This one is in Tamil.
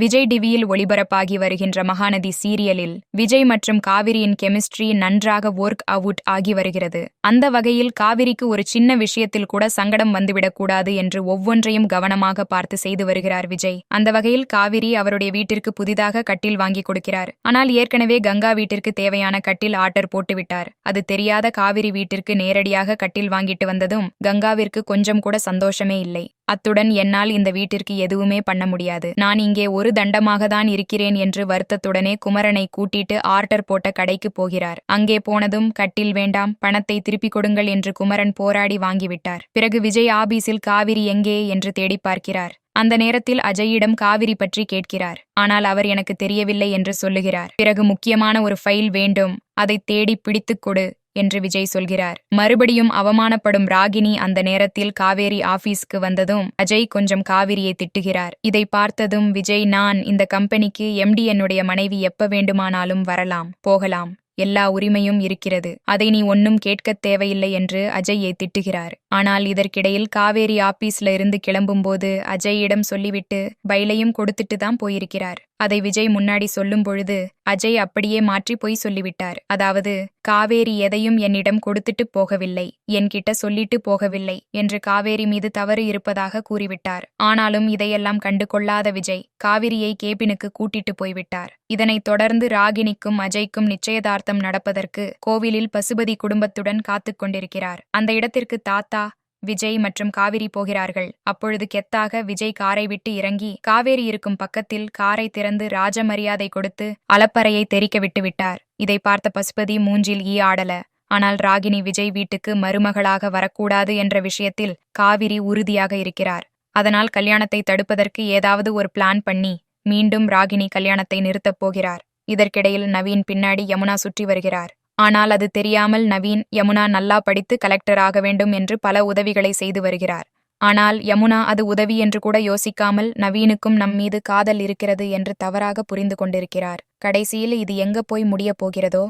விஜய் டிவியில் ஒளிபரப்பாகி வருகின்ற மகாநதி சீரியலில் விஜய் மற்றும் காவிரியின் கெமிஸ்ட்ரி நன்றாக ஒர்க் அவுட் ஆகி வருகிறது. அந்த வகையில் காவிரிக்கு ஒரு சின்ன விஷயத்தில் கூட சங்கடம் வந்துவிடக்கூடாது என்று ஒவ்வொன்றையும் கவனமாக பார்த்து செய்து வருகிறார் விஜய். அந்த வகையில் காவிரி அவருடைய வீட்டிற்கு புதிதாக கட்டில் வாங்கி கொடுக்கிறார். ஆனால் ஏற்கனவே கங்கா வீட்டிற்கு தேவையான கட்டில் ஆர்டர் போட்டுவிட்டார். அது தெரியாத காவிரி வீட்டிற்கு நேரடியாக கட்டில் வாங்கிட்டு வந்ததும் கங்காவிற்கு கொஞ்சம் கூட சந்தோஷமே இல்லை. அத்துடன் என்னால் இந்த வீட்டிற்கு எதுவுமே பண்ண முடியாது. நான் இங்கே ஒரு தண்டமாக தான் இருக்கிறேன் என்று வருத்தத்துடனே குமரனை கூட்டிட்டு ஆர்டர் போட்ட கடைக்கு போகிறார். அங்கே போனதும் கட்டில் வேண்டாம் பணத்தை திருப்பிக் கொடுங்கள் என்று குமரன் போராடி வாங்கிவிட்டார். பிறகு விஜய் ஆபீஸில் காவிரி எங்கே என்று தேடி பார்க்கிறார். அந்த நேரத்தில் அஜயிடம் காவிரி பற்றி கேட்கிறார். ஆனால் அவர் எனக்கு தெரியவில்லை என்று சொல்லுகிறார். பிறகு முக்கியமான ஒரு ஃபைல் வேண்டும். அதை தேடி பிடித்துக் கொடு என்று விஜய் சொல்கிறார். மறுபடியும் அவமானப்படும் ராகினி அந்த நேரத்தில் காவேரி ஆபீஸ்க்கு வந்ததும் அஜய் கொஞ்சம் காவிரியை திட்டுகிறார். இதை பார்த்ததும் விஜய் நான் இந்த கம்பெனிக்கு எம்டி என்னுடைய மனைவி எப்ப வேண்டுமானாலும் வரலாம் போகலாம். எல்லா உரிமையும் இருக்கிறது. அதை நீ ஒன்னும் கேட்கத் தேவையில்லை என்று அஜய்யை திட்டுகிறார். ஆனால் இதற்கிடையில் காவேரி ஆபீஸ்ல இருந்து கிளம்பும்போது அஜயிடம் சொல்லிவிட்டு பைலையும் கொடுத்துட்டு தான் போயிருக்கிறார். அதை விஜய் முன்னாடி சொல்லும் பொழுது அஜய் அப்படியே மாற்றி போய் சொல்லிவிட்டார். அதாவது காவேரி எதையும் என்னிடம் கொடுத்துட்டு போகவில்லை என்கிட்ட சொல்லிட்டு போகவில்லை என்று காவேரி மீது தவறு இருப்பதாக கூறிவிட்டார். ஆனாலும் இதையெல்லாம் கண்டு கொள்ளாத விஜய் காவிரியை கேபினுக்கு கூட்டிட்டு போய்விட்டார். இதனைத் தொடர்ந்து ராகினிக்கும் அஜய்க்கும் நிச்சயதார்த்தம் நடப்பதற்கு கோவிலில் பசுபதி குடும்பத்துடன் காத்துக் கொண்டிருக்கிறார். அந்த இடத்திற்கு தாத்தா விஜய் மற்றும் காவிரி போகிறார்கள். அப்பொழுது கெத்தாக விஜய் காரை விட்டு இறங்கி காவேரி இருக்கும் பக்கத்தில் காரை திறந்து ராஜ மரியாதை கொடுத்து அலப்பறையை தெரிக்க விட்டுவிட்டார் இதை பார்த்த பசுபதி மூஞ்சில் ஈ ஆடல. ஆனால் ராகினி விஜய் வீட்டுக்கு மருமகளாக வரக்கூடாது என்ற விஷயத்தில் காவிரி உறுதியாக இருக்கிறார். அதனால் கல்யாணத்தை தடுப்பதற்கு ஏதாவது ஒரு பிளான் பண்ணி மீண்டும் ராகினி கல்யாணத்தை நிறுத்தப் போகிறார். இதற்கிடையில் நவீன் பின்னாடி யமுனா சுற்றி வருகிறார். ஆனால் அது தெரியாமல் நவீன் யமுனா நல்லா படித்து கலெக்டர் ஆக வேண்டும் என்று பல உதவிகளை செய்து வருகிறார். ஆனால் யமுனா அது உதவி என்று கூட யோசிக்காமல் நவீனுக்கும் நம் மீது காதல் இருக்கிறது என்று தவறாக புரிந்து கொண்டிருக்கிறார். கடைசியில் இது எங்க போய் முடியப் போகிறதோ?